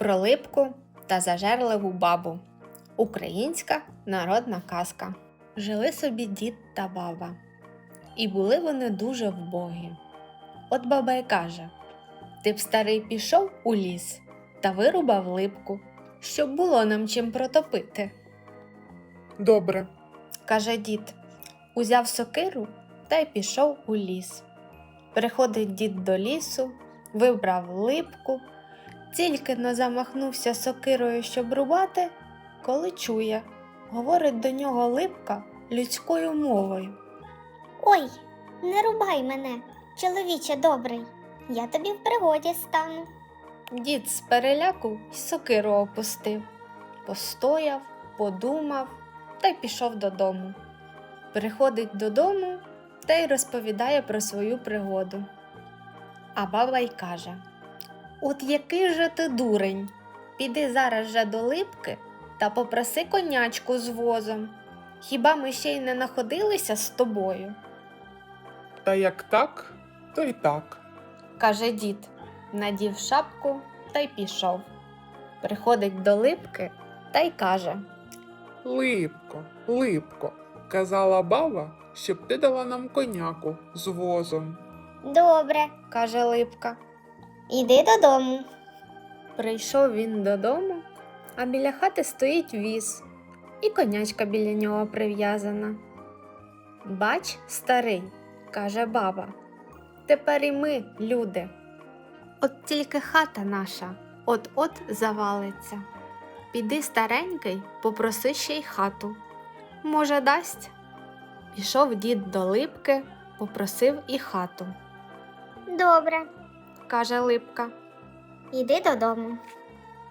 Про липку та зажерливу бабу. Українська народна казка. Жили собі дід та баба. І були вони дуже вбогі. От баба й каже: Ти б старий пішов у ліс та вирубав липку, щоб було нам чим протопити. Добре, каже дід. Узяв сокиру та й пішов у ліс. Приходить дід до лісу, вибрав липку, тільки но замахнувся сокирою, щоб рубати, коли чує, говорить до нього липка людською мовою. Ой, не рубай мене, чоловіче добрий. Я тобі в пригоді стану. Дід з переляку й сокиру опустив, постояв, подумав та й пішов додому. Приходить додому та й розповідає про свою пригоду. А баба й каже: От який же ти дурень, піди зараз же до липки та попроси конячку з возом. Хіба ми ще й не находилися з тобою? та як так, то й так. каже дід, надів шапку та й пішов. Приходить до липки та й каже: Липко, липко, казала баба, щоб ти дала нам коняку з возом. Добре, каже липка. Іди додому. Прийшов він додому, а біля хати стоїть віз, і конячка біля нього прив'язана. Бач, старий, каже баба, тепер і ми, люди. От тільки хата наша от-от завалиться. Піди старенький, попроси ще й хату. Може, дасть? Пішов дід до липки, попросив і хату, Добре, каже липка. іди додому.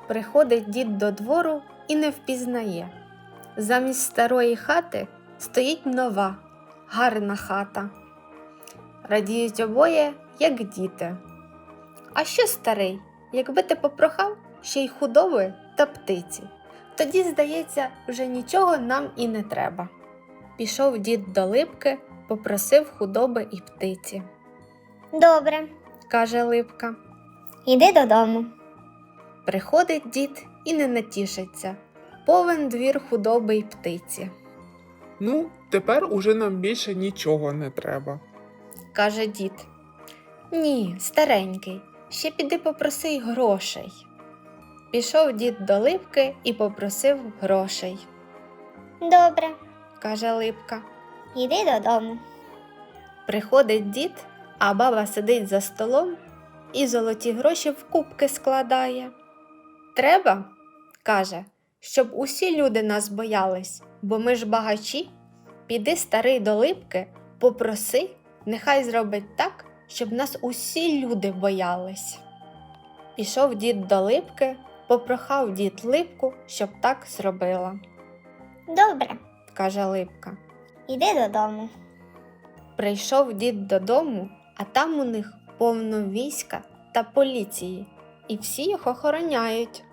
Приходить дід до двору і не впізнає. Замість старої хати стоїть нова, гарна хата. Радіють обоє, як діти. А що старий, якби ти попрохав ще й худоби та птиці, тоді, здається, вже нічого нам і не треба. Пішов дід до липки, попросив худоби і птиці. Добре, Каже липка. іди додому. Приходить дід і не натішиться. Повен двір худоби й птиці, Ну, тепер уже нам більше нічого не треба. каже дід. Ні, старенький, ще піди попроси грошей. Пішов дід до липки і попросив грошей, Добре, каже липка. іди додому. Приходить дід, а баба сидить за столом і золоті гроші в кубки складає. Треба, каже, щоб усі люди нас боялись, бо ми ж багачі. Піди старий до липки, попроси, нехай зробить так, щоб нас усі люди боялись. Пішов дід до липки, попрохав дід липку, щоб так зробила, Добре, каже липка. іди додому. Прийшов дід додому, а там у них повно війська та поліції, і всі їх охороняють.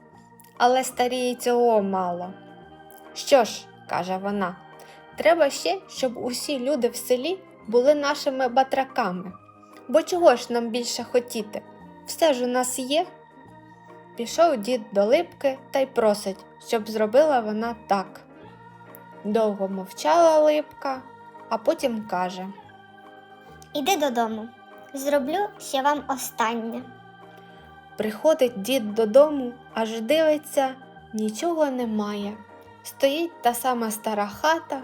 Але старії цього мало. Що ж, каже вона, треба ще, щоб усі люди в селі були нашими батраками. Бо чого ж нам більше хотіти? Все ж у нас є. Пішов дід до липки та й просить, щоб зробила вона так. Довго мовчала липка, а потім каже. Іди додому. Зроблю ще вам останнє. Приходить дід додому, аж дивиться, нічого немає. Стоїть та сама стара хата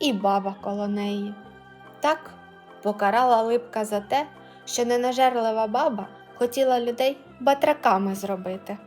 і баба коло неї. Так покарала липка за те, що ненажерлива баба хотіла людей батраками зробити.